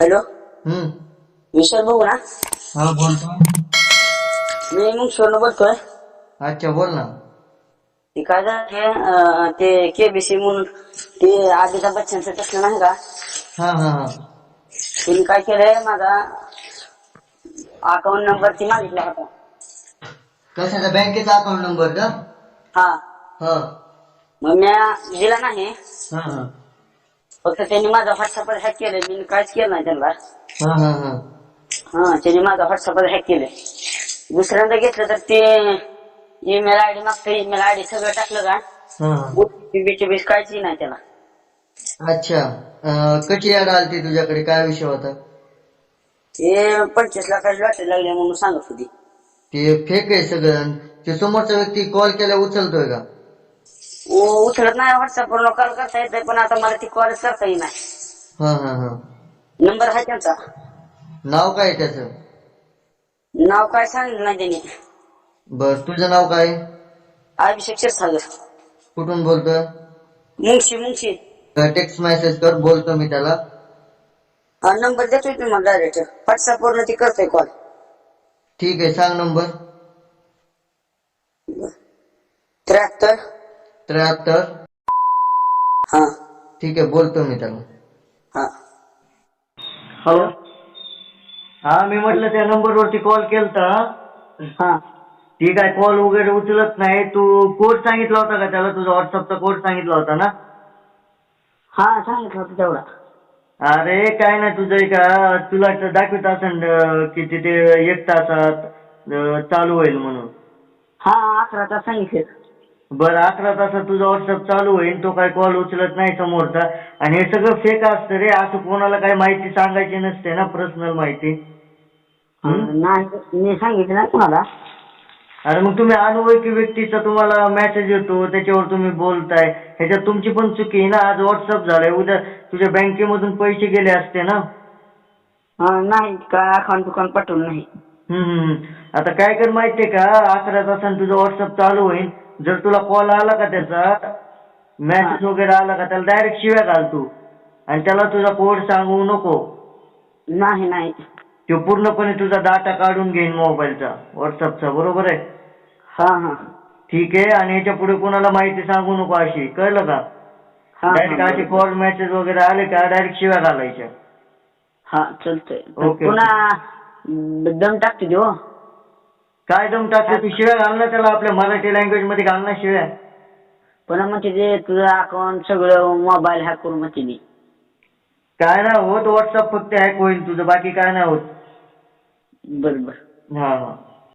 Hello? विशाल भाऊ ना? हा बोलतो. मी मग सोनं बोलतोय. अच्छा बोल ना. ते काय झालं ते केबीसी म्हणून ते अमिताभ बच्चनचं तसलं नाही का? हा हा हा. त्यांनी काय केलंय माझा अकाउंट नंबर ती मागितला होता. कशाचा? बँकेचा अकाउंट नंबर का? हा. हा. मग मी दिला नाही. हा हा. फक्त त्यांनी माझा व्हॉट्सअपवर हॅक केलंय. मी काहीच केलं नाही त्यांना. हा हा हा. हा त्यांनी माझा व्हॉट्सअपवर हॅक केलंय. दुसऱ्यांदा घेतलं तर ते ईमेल आयडी मागतं ईमेल आयडी सगळं टाकलं का? हा. बीस काहीच नाही त्याला. अच्छा. अं, कशी ऍड आलती तुझ्याकडे? काय विषय होता? ते पंचवीस लाखाची लॉटरी लागली म्हणून सांगत होती. ते फेक आहे सगळं. ते समोरचा व्यक्ती कॉल केला उचलतोय का? उचलत नाही व्हॉट्सअपवर कॉल करता येत पण आता मला ती कॉल करता येईना. हा हा हा. नंबर आहे त्यांचा. नाव काय आहे त्याचं? नाव काय सांगितलं नाही त्यांनी. बर तुझं नाव काय? अभिषेक क्षीरसागर. कुठून बोलतोय मुंगशी मुंगशी टेक्स्ट मेसेज कर बोलतो मी त्याला. हा नंबर देतोय तुम्हाला डायरेक्ट व्हॉट्सअपवर ती करतोय कॉल ठीक आहे सांग नंबर त्र्याहत्तर. त्र्याहत्तर. हा. ठीक आहे बोलतो मी त्याला. हा. हॅलो. हा मी म्हटलं त्या नंबरवरती कॉल केलता. हा. ती काय कॉल वगैरे उचलत नाही. तू कोड सांगितला होता का त्याला? तुझा व्हॉट्सअपचा कोड सांगितला होता ना? हा सांगितलं होतं तेवढा. अरे काय नाही तुझं एक अं, तुला तर दाखवत असेल अं, की तिथे एक तासात अं, चालू होईल म्हणून. हा अकरा तास सांगितलं. बरं अकरा तासात तुझा व्हॉट्सअप चालू होईल तो काय कॉल उचलत नाही समोरचा. आणि हे सगळं फेक असतं रे असं कोणाला काही माहिती सांगायची नसते ना पर्सनल माहिती? नाही मी सांगितलं नाही कुणाला अरे मग तुम्ही अनोळखी व्यक्तीचा तुम्हाला मेसेज येतो त्याच्यावर तुम्ही बोलताय. ह्याच्यात तुमची पण चुकी आहे ना आज व्हॉट्सअप झालंय उद्या तुझ्या बँकेमधून पैसे गेले असते ना. नाही काय अकाउंट दुकान पाठवलं नाही. हम्म, हम्म. आता काय कर माहितीये का अकरा तासाने तुझं व्हॉट्सअप चालू होईल जर तुला कॉल आला का त्याचा मेसेज वगैरे आला का त्याला डायरेक्ट शिव्या घाल तू. आणि त्याला तुझा कोड सांगू नको. नाही नाही. तो पूर्णपणे तुझा डाटा काढून घेईन मोबाईलचा व्हॉट्सअपचा बरोबर आहे? हा हा. ठीक आहे आणि याच्यापुढे कोणाला माहिती सांगू नको अशी कळलं का? हा डायरेक्ट हा असे कॉल मेसेज वगैरे आले का डायरेक्ट शिव्या घालायच्या. हा चालतंय. ओके. पुन्हा अं, दम टाकते देऊ? काय दम टाकते? तू शिव्या घाल ना त्याला आपल्या मराठी लँग्वेजमध्ये घाल ना शिव्या. पुन्हा म्हणते ते तुझं अकाउंट सगळं मोबाईल हॅक करून म्हणते मी. काय नाही होत व्हॉट्सअप फक्त हॅक होईल तुझं बाकी काय नाही होत. बरं बरं हा हा.